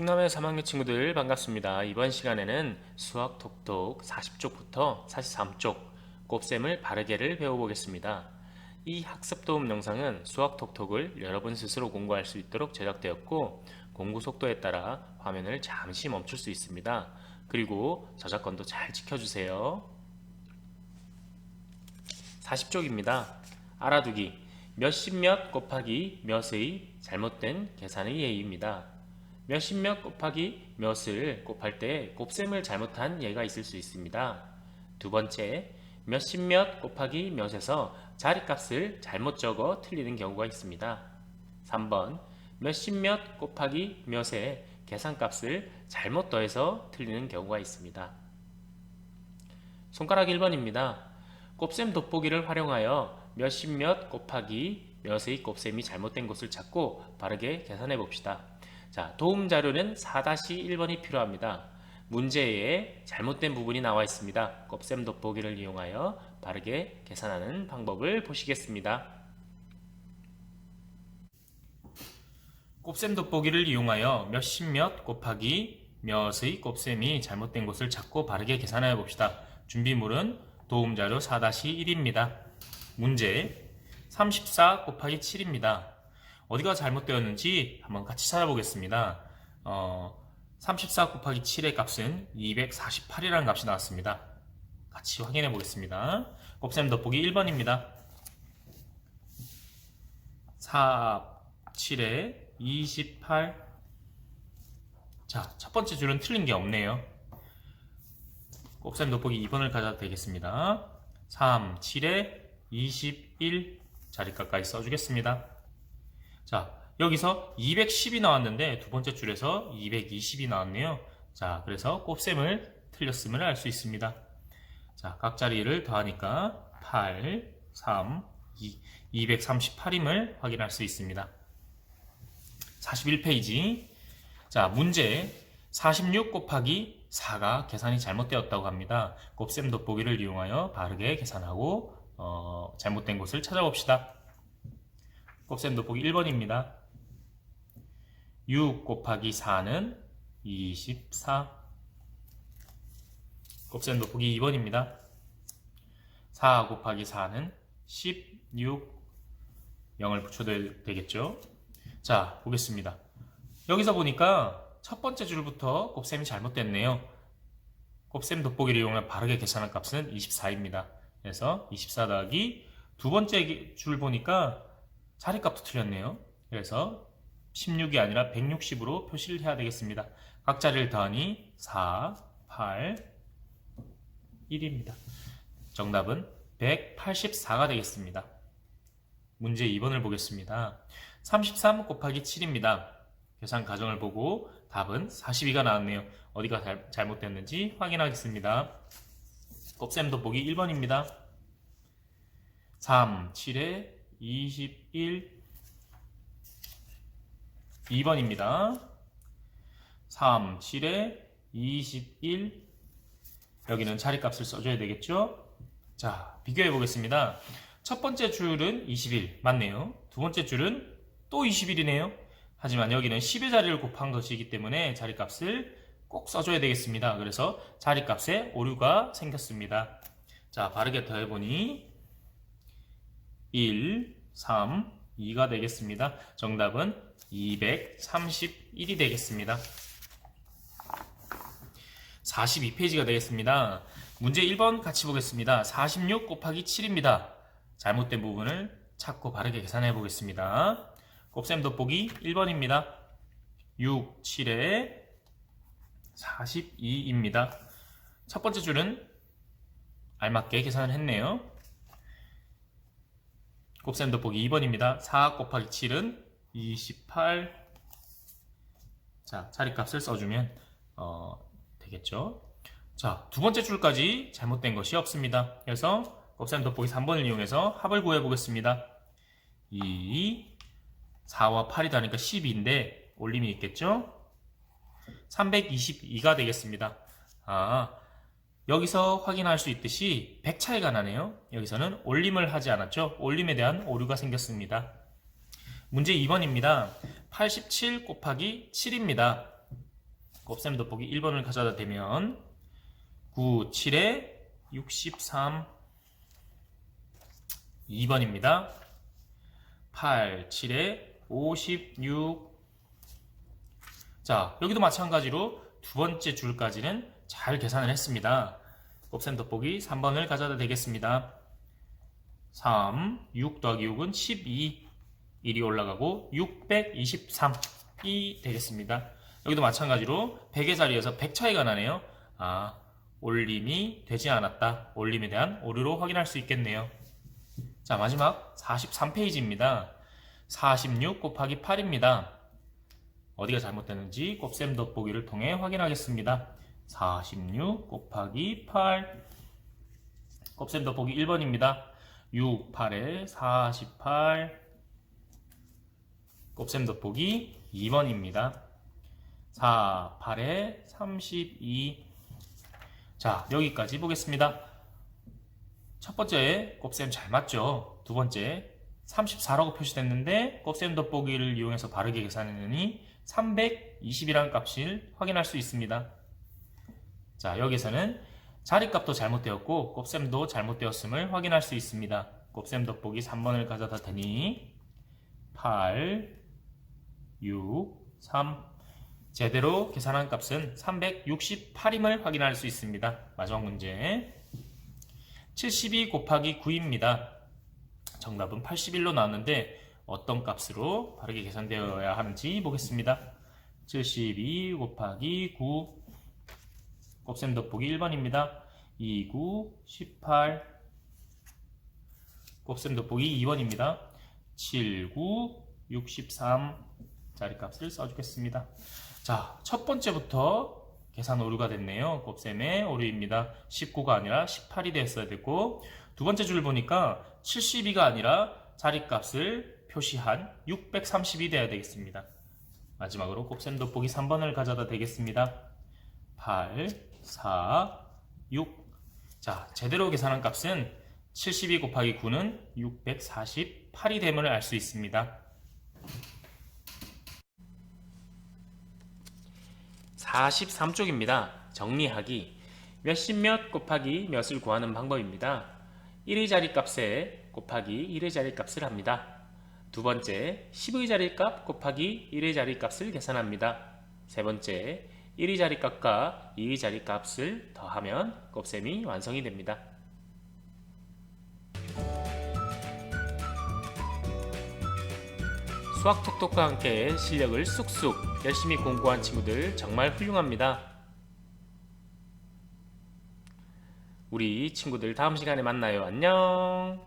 충남의 3학년 친구들 반갑습니다. 이번 시간에는 수학 톡톡 40쪽부터 43쪽 곱셈을 바르게를 배워보겠습니다. 이 학습 도움 영상은 수학 톡톡을 여러분 스스로 공부할 수 있도록 제작되었고 공부 속도에 따라 화면을 잠시 멈출 수 있습니다. 그리고 저작권도 잘 지켜주세요. 40쪽입니다. 알아두기 몇십 몇 곱하기 몇의 잘못된 계산의 예입니다. 몇십 몇 곱하기 몇을 곱할 때 곱셈을 잘못한 예가 있을 수 있습니다. 두 번째, 몇십 몇 곱하기 몇에서 자리값을 잘못 적어 틀리는 경우가 있습니다. 3번, 몇십 몇 곱하기 몇에 계산값을 잘못 더해서 틀리는 경우가 있습니다. 손가락 1번입니다. 곱셈 돋보기를 활용하여 몇십 몇 곱하기 몇의 곱셈이 잘못된 것을 찾고 바르게 계산해 봅시다. 자, 도움 자료는 4-1번이 필요합니다. 문제에 잘못된 부분이 나와 있습니다. 곱셈 돋보기를 이용하여 바르게 계산하는 방법을 보시겠습니다. 곱셈 돋보기를 이용하여 몇십 몇 곱하기 몇의 곱셈이 잘못된 것을 찾고 바르게 계산해 봅시다. 준비물은 도움 자료 4-1입니다. 문제 34 곱하기 7입니다. 어디가 잘못되었는지 한번 같이 찾아보겠습니다. 어, 34 곱하기 7의 값은 248이라는 값이 나왔습니다. 같이 확인해 보겠습니다. 곱셈 덧보기 1번입니다. 4, 7에 28. 자, 첫 번째 줄은 틀린 게 없네요. 곱셈 덧보기 2번을 가져도 되겠습니다. 3, 7에 21 자리값까지 써주겠습니다. 자, 여기서 210이 나왔는데 두 번째 줄에서 220이 나왔네요. 자, 그래서 곱셈을 틀렸음을 알 수 있습니다. 자, 각 자리를 더하니까 8, 3, 2, 238임을 확인할 수 있습니다. 41페이지. 자, 문제 46 곱하기 4가 계산이 잘못되었다고 합니다. 곱셈 돋보기를 이용하여 바르게 계산하고 어, 잘못된 곳을 찾아봅시다. 곱셈 돋보기 1번입니다. 6 곱하기 4는 24. 곱셈 돋보기 2번입니다. 4 곱하기 4는 16. 0을 붙여도 되겠죠? 자, 보겠습니다. 여기서 보니까 첫 번째 줄부터 곱셈이 잘못됐네요. 곱셈 돋보기를 이용해 바르게 계산한 값은 24입니다. 그래서 24 더하기 두 번째 줄 보니까 자리값도 틀렸네요. 그래서 16이 아니라 160으로 표시를 해야 되겠습니다. 각 자리를 더하니 4, 8, 1입니다. 정답은 184가 되겠습니다. 문제 2번을 보겠습니다. 33 곱하기 7입니다. 계산 과정을 보고 답은 42가 나왔네요. 어디가 잘, 잘못됐는지 확인하겠습니다. 곱셈 돋보기 1번입니다. 3, 7에 21, 2번입니다. 3, 7에 21, 여기는 자리값을 써줘야 되겠죠? 자, 비교해 보겠습니다. 첫 번째 줄은 21, 맞네요. 두 번째 줄은 또 21이네요. 하지만 여기는 10의 자리를 곱한 것이기 때문에 자리값을 꼭 써줘야 되겠습니다. 그래서 자리값에 오류가 생겼습니다. 자, 바르게 더해보니 1, 3, 2가 되겠습니다. 정답은 231이 되겠습니다. 42페이지가 되겠습니다. 문제 1번 같이 보겠습니다. 46 곱하기 7입니다. 잘못된 부분을 찾고 바르게 계산해 보겠습니다. 곱셈 돋보기 1번입니다. 6, 7에 42입니다. 첫 번째 줄은 알맞게 계산을 했네요. 곱셈 돋보기 2번입니다. 4 곱하기 7은 28. 자, 자리값을 써주면 어, 되겠죠. 자, 두 번째 줄까지 잘못된 것이 없습니다. 그래서 곱셈 돋보기 3번을 이용해서 합을 구해 보겠습니다. 2, 4와 8이 다 니까 12인데 올림이 있겠죠? 322가 되겠습니다. 아, 여기서 확인할 수 있듯이 100 차이가 나네요. 여기서는 올림을 하지 않았죠? 올림에 대한 오류가 생겼습니다. 문제 2번입니다. 87 곱하기 7입니다. 곱셈 돋보기 1번을 가져다 대면 9, 7에 63 2번입니다. 8, 7에 56 자, 여기도 마찬가지로 두 번째 줄까지는 잘 계산을 했습니다. 곱셈 돋보기 3번을 가져다 대겠습니다. 3, 6 더하기 6은 12, 1이 올라가고 623이 되겠습니다. 여기도 마찬가지로 100의 자리에서 100 차이가 나네요. 아, 올림이 되지 않았다. 올림에 대한 오류로 확인할 수 있겠네요. 자, 마지막 43페이지입니다. 46 곱하기 8입니다. 어디가 잘못됐는지 곱셈 덧보기를 통해 확인하겠습니다. 46 곱하기 8 곱셈 덧보기 1번입니다. 6, 8에 48 곱셈 덧보기 2번입니다. 4, 8에 32 자, 여기까지 보겠습니다. 첫 번째 곱셈 잘 맞죠? 두 번째 34라고 표시됐는데 곱셈 덧보기를 이용해서 바르게 계산했느니 320이라는 값을 확인할 수 있습니다. 자, 여기서는 자리값도 잘못되었고 곱셈도 잘못되었음을 확인할 수 있습니다. 곱셈 덧보기 3번을 가져다 대니 8, 6, 3 제대로 계산한 값은 368임을 확인할 수 있습니다. 마지막 문제 72 곱하기 9입니다. 정답은 81로 나왔는데 어떤 값으로 바르게 계산되어야 하는지 보겠습니다. 72 곱하기 9 곱셈 덧보기 1번입니다. 29, 18 곱셈 덧보기 2번입니다. 79, 63 자리값을 써주겠습니다. 자, 첫 번째부터 계산 오류가 됐네요. 곱셈의 오류입니다. 19가 아니라 18이 됐어야 됐고 두 번째 줄 보니까 72가 아니라 자리값을 표시한 630이 돼야 되겠습니다. 마지막으로 곱셈 돋보기 3번을 가져다 대겠습니다. 8, 4, 6. 자, 제대로 계산한 값은 72 곱하기 9는 648이 됨을 알 수 있습니다. 43쪽입니다. 정리하기. 몇십 몇 곱하기 몇을 구하는 방법입니다. 1의 자리 값에 곱하기 1의 자리 값을 합니다. 두 번째, 10의 자리 값 곱하기 1의 자리 값을 계산합니다. 세 번째, 1의 자리값과 2의 자리값을 더하면 곱셈이 완성이 됩니다. 수학 톡톡과 함께 실력을 쑥쑥 열심히 공부한 친구들 정말 훌륭합니다. 우리 친구들 다음 시간에 만나요. 안녕.